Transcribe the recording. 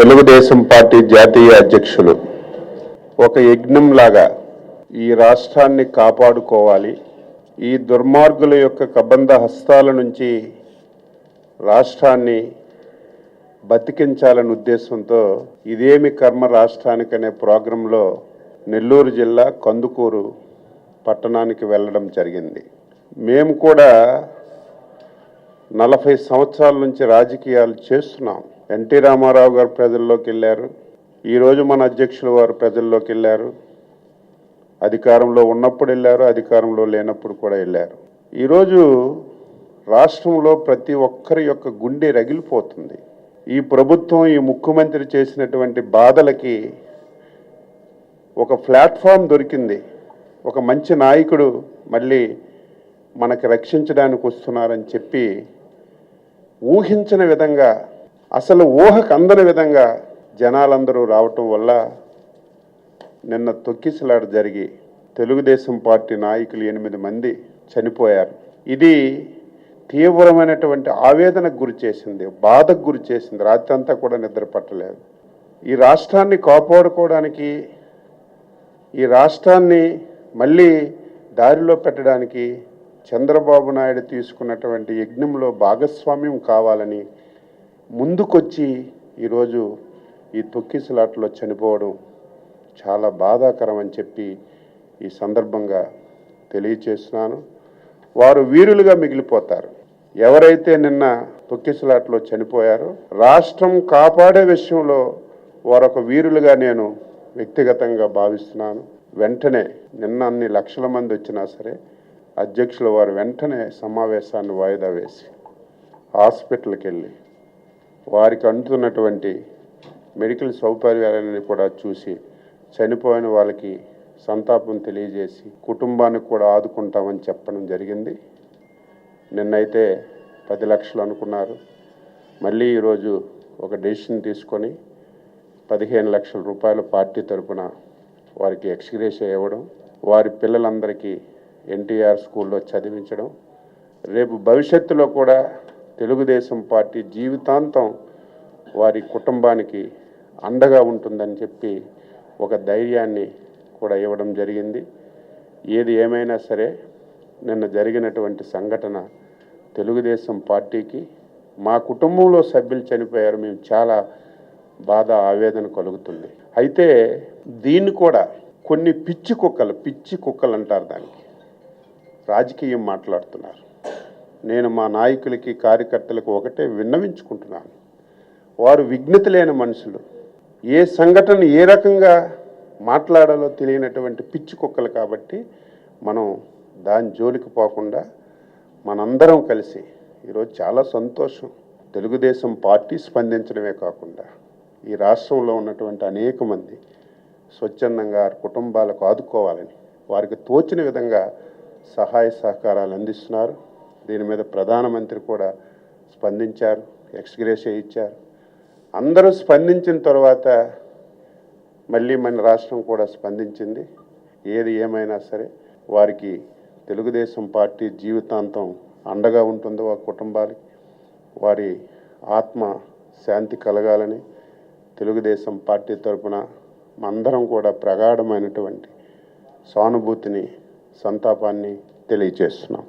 Telugu Desam party జాతీయ అధ్యక్షులు. ఒక యజ్ఞంలాగా ఈ రాష్ట్రాన్ని కాపాడుకోవాలి. ఈ దుర్మార్గుల యొక్క కబంధ హస్తాల నుంచి రాష్ట్రాన్ని బతికించాలనే ఉద్దేశంతో ఇదేమి కర్మ రాష్ట్రానికి అనే ప్రోగ్రాంలో నెల్లూరు జిల్లా కందుకూరు పట్టణానికి వెళ్ళడం జరిగింది. మేము కూడా నలభై సంవత్సరాల నుంచి రాజకీయాలు చేస్తున్నాం. ఎన్టీ రామారావు గారు ప్రజల్లోకి వెళ్ళారు. ఈరోజు మన అధ్యక్షులు వారు ప్రజల్లోకి వెళ్ళారు. అధికారంలో ఉన్నప్పుడు వెళ్ళారు అధికారంలో లేనప్పుడు కూడా వెళ్ళారు. ఈరోజు రాష్ట్రంలో ప్రతి ఒక్కరి యొక్క గుండె రగిలిపోతుంది. ఈ ప్రభుత్వం ఈ ముఖ్యమంత్రి చేసినటువంటి బాధలకి ఒక ప్లాట్ఫామ్ దొరికింది. ఒక మంచి నాయకుడు మళ్ళీ మనకి రక్షించడానికి వస్తున్నారని చెప్పి ఊహించిన విధంగా అసలు ఊహకు అందని విధంగా జనాలందరూ రావటం వల్ల నిన్న తొక్కిసలాట జరిగి తెలుగుదేశం పార్టీ నాయకులు ఎనిమిది మంది చనిపోయారు. ఇది తీవ్రమైనటువంటి ఆవేదనకు గురి చేసింది బాధకు గురి చేసింది. రాత్రి అంతా కూడా నిద్ర పట్టలేదు. ఈ రాష్ట్రాన్ని కాపాడుకోవడానికి ఈ రాష్ట్రాన్ని మళ్ళీ దారిలో పెట్టడానికి చంద్రబాబు నాయుడు తీసుకున్నటువంటి యజ్ఞంలో భాగస్వామ్యం కావాలని ముందుకొచ్చి ఈరోజు ఈ తొక్కిసలాట్లో చనిపోవడం చాలా బాధాకరం అని చెప్పి ఈ సందర్భంగా తెలియచేస్తున్నాను. వారు వీరులుగా మిగిలిపోతారు. ఎవరైతే నిన్న తొక్కిసలాట్లో చనిపోయారో రాష్ట్రం కాపాడే విషయంలో వారొక వీరులుగా నేను వ్యక్తిగతంగా భావిస్తున్నాను. వెంటనే నిన్న అన్ని లక్షల మంది వచ్చినా సరే అధ్యక్షులు వారు వెంటనే సమావేశాన్ని వాయిదా వేసి హాస్పిటల్కి వెళ్ళి వారికి అందుతున్నటువంటి మెడికల్ సౌకర్యాలని కూడా చూసి చనిపోయిన వాళ్ళకి సంతాపం తెలియజేసి కుటుంబానికి కూడా ఆదుకుంటామని చెప్పడం జరిగింది. నిన్నైతే పది లక్షలు అనుకున్నారు. మళ్ళీ ఈరోజు ఒక డెసిషన్ తీసుకొని పదిహేను లక్షల రూపాయలు పార్టీ తరపున వారికి ఎక్స్గ్రేషియా ఇవ్వడం వారి పిల్లలందరికీ ఎన్టీఆర్ స్కూల్లో చదివించడం రేపు భవిష్యత్తులో కూడా తెలుగుదేశం పార్టీ జీవితాంతం వారి కుటుంబానికి అండగా ఉంటుందని చెప్పి ఒక ధైర్యాన్ని కూడా ఇవ్వడం జరిగింది. ఏది ఏమైనా సరే నిన్న జరిగినటువంటి సంఘటన తెలుగుదేశం పార్టీకి మా కుటుంబంలో సభ్యులు చనిపోయారు మేము చాలా బాధ ఆవేదన కలుగుతుంది. అయితే దీన్ని కూడా కొన్ని పిచ్చి కుక్కలు పిచ్చి కుక్కలు అంటారు దానికి. రాజకీయం మాట్లాడుతున్నారు. నేను మా నాయకులకి కార్యకర్తలకు ఒకటే విన్నవించుకుంటున్నాను. వారు విఘ్నత లేని మనుషులు. ఏ సంఘటన ఏ రకంగా మాట్లాడాలో తెలియనటువంటి పిచ్చి కుక్కలు కాబట్టి మనం దాని జోలికి పోకుండా మనందరం కలిసి ఈరోజు చాలా సంతోషం. తెలుగుదేశం పార్టీ స్పందించడమే కాకుండా ఈ రాష్ట్రంలో ఉన్నటువంటి అనేక మంది స్వచ్ఛందంగా కుటుంబాలకు ఆదుకోవాలని వారికి తోచిన విధంగా సహాయ సహకారాలు అందిస్తున్నారు. దీని మీద ప్రధానమంత్రి కూడా స్పందించారు ఎక్స్గ్రేషియా ఇచ్చారు. అందరూ స్పందించిన తర్వాత మళ్ళీ మన రాష్ట్రం కూడా స్పందించింది. ఏది ఏమైనా సరే వారికి తెలుగుదేశం పార్టీ జీవితాంతం అండగా ఉంటుందో ఆ కుటుంబాలకి వారి ఆత్మ శాంతి కలగాలని తెలుగుదేశం పార్టీ తరపున అందరం కూడా ప్రగాఢమైనటువంటి సానుభూతిని సంతాపాన్ని తెలియజేస్తున్నాం.